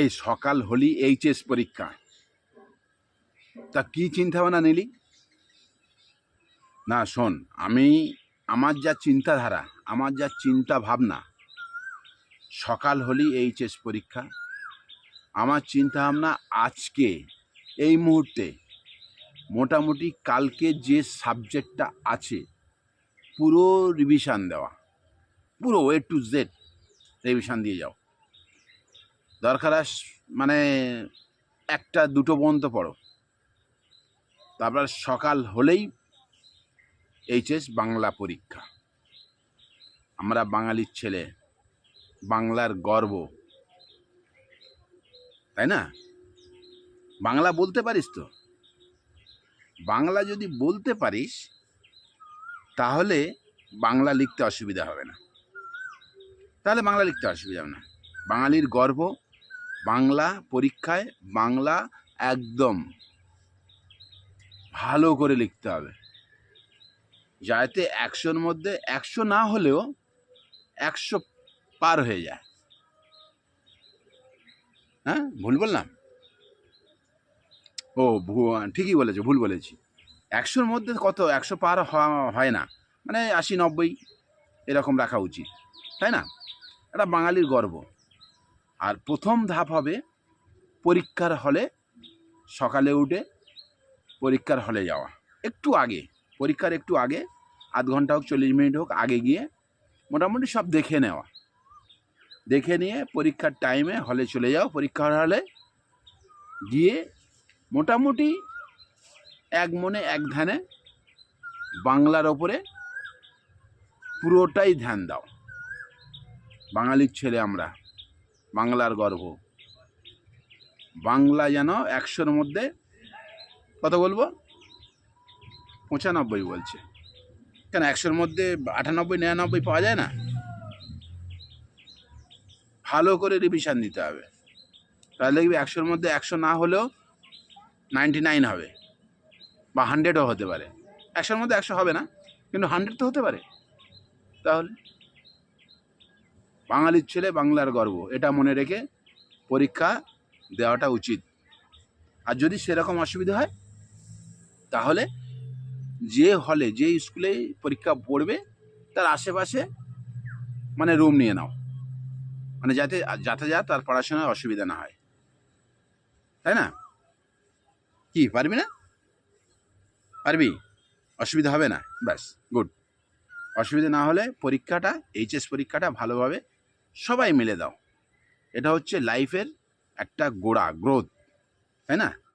এই সকাল হলি এইচএস পরীক্ষা। তা কি চিন্তা ভাবনা নিলি? না, শোন, আমি, আমার যা চিন্তাধারা, আমার যা চিন্তা ভাবনা সকাল হলি এইচএস পরীক্ষা, আমার চিন্তা ভাবনা আজকে, এই মুহূর্তে, মোটামুটি কালকে যে সাবজেক্টটা আছে, পুরো রিভিশন দেওয়া, পুরো এ টু জেড রিভিশন দিয়ে যাও। দরকার মানে একটা দুটো পর্যন্ত পড়ো। তারপর সকাল হলেই এইচএস বাংলা পরীক্ষা। আমরা বাঙালির ছেলে, বাংলার গর্ব। তাই না? বাংলা বলতে পারিস তো? বাংলা যদি বলতে পারিস, তাহলে বাংলা লিখতে অসুবিধা হবে না। তাহলে বাংলা লিখতে অসুবিধা হবে না। বাঙালির গর্ব বাংলা পরীক্ষায় বাংলা একদম ভালো করে লিখতে হবে। যাতে একশোর মধ্যে একশো না হলেও একশো পার হয়ে যায়। হ্যাঁ? ভুল বললাম? ও ঠিকই বলেছ, ভুল বলেছি। একশোর মধ্যে কত? একশো পার হয় না। মানে আশি নব্বই এরকম রাখা উচিত। তাই না? এটা বাঙালির গর্ব। আর প্রথম ধাপ হবে পরীক্ষার হলে সকালে উঠে পরীক্ষার হলে যাওয়া। একটু আগে, পরীক্ষার একটু আগে, আধ ঘণ্টা হোক, চল্লিশ মিনিট হোক, আগে গিয়ে মোটামুটি সব দেখে নেওয়া। দেখে নিয়ে পরীক্ষার টাইমে হলে চলে যাও। পরীক্ষার হলে গিয়ে মোটামুটি এক মনে এক ধ্যানে বাংলার ওপরে পুরোটাই ধ্যান দাও। বাঙালির ছেলে আমরা। বাংলার গর্ব। বাংলা যেন একশোর মধ্যে, কত বলব? পঁচানব্বই বলছে। কেন একশোর মধ্যে আটানব্বই, নিরানব্বই পাওয়া যায় না? ভালো করে রিভিশন দিতে হবে। তাহলে দেখবি একশোর মধ্যে একশো না হলেও নাইনটি নাইন হবে। বা হান্ড্রেডও হতে পারে। একশোর মধ্যে একশো হবে না, কিন্তু হান্ড্রেড তো হতে পারে। তাহলে বাঙালির ছেলে, বাংলার গর্ব। এটা মনে রেখে পরীক্ষা দেওয়াটা উচিত। আর যদি সেরকম অসুবিধা হয়, তাহলে যে হলে, যে স্কুলে পরীক্ষা পড়বে, তার আশেপাশে মানে রুম নিয়ে নাও। মানে যাতে যাতায়াত আর পড়াশোনায় অসুবিধা না হয়। তাই না? কি, পারবি না? পারবি? অসুবিধা হবে না? ব্যাস, গুড। অসুবিধা না হলে পরীক্ষাটা, এইচএস পরীক্ষাটা ভালোভাবে সবাই মিলে দাও। এটা হচ্ছে লাইফের একটা গোড়া গ্রোথ তাই না?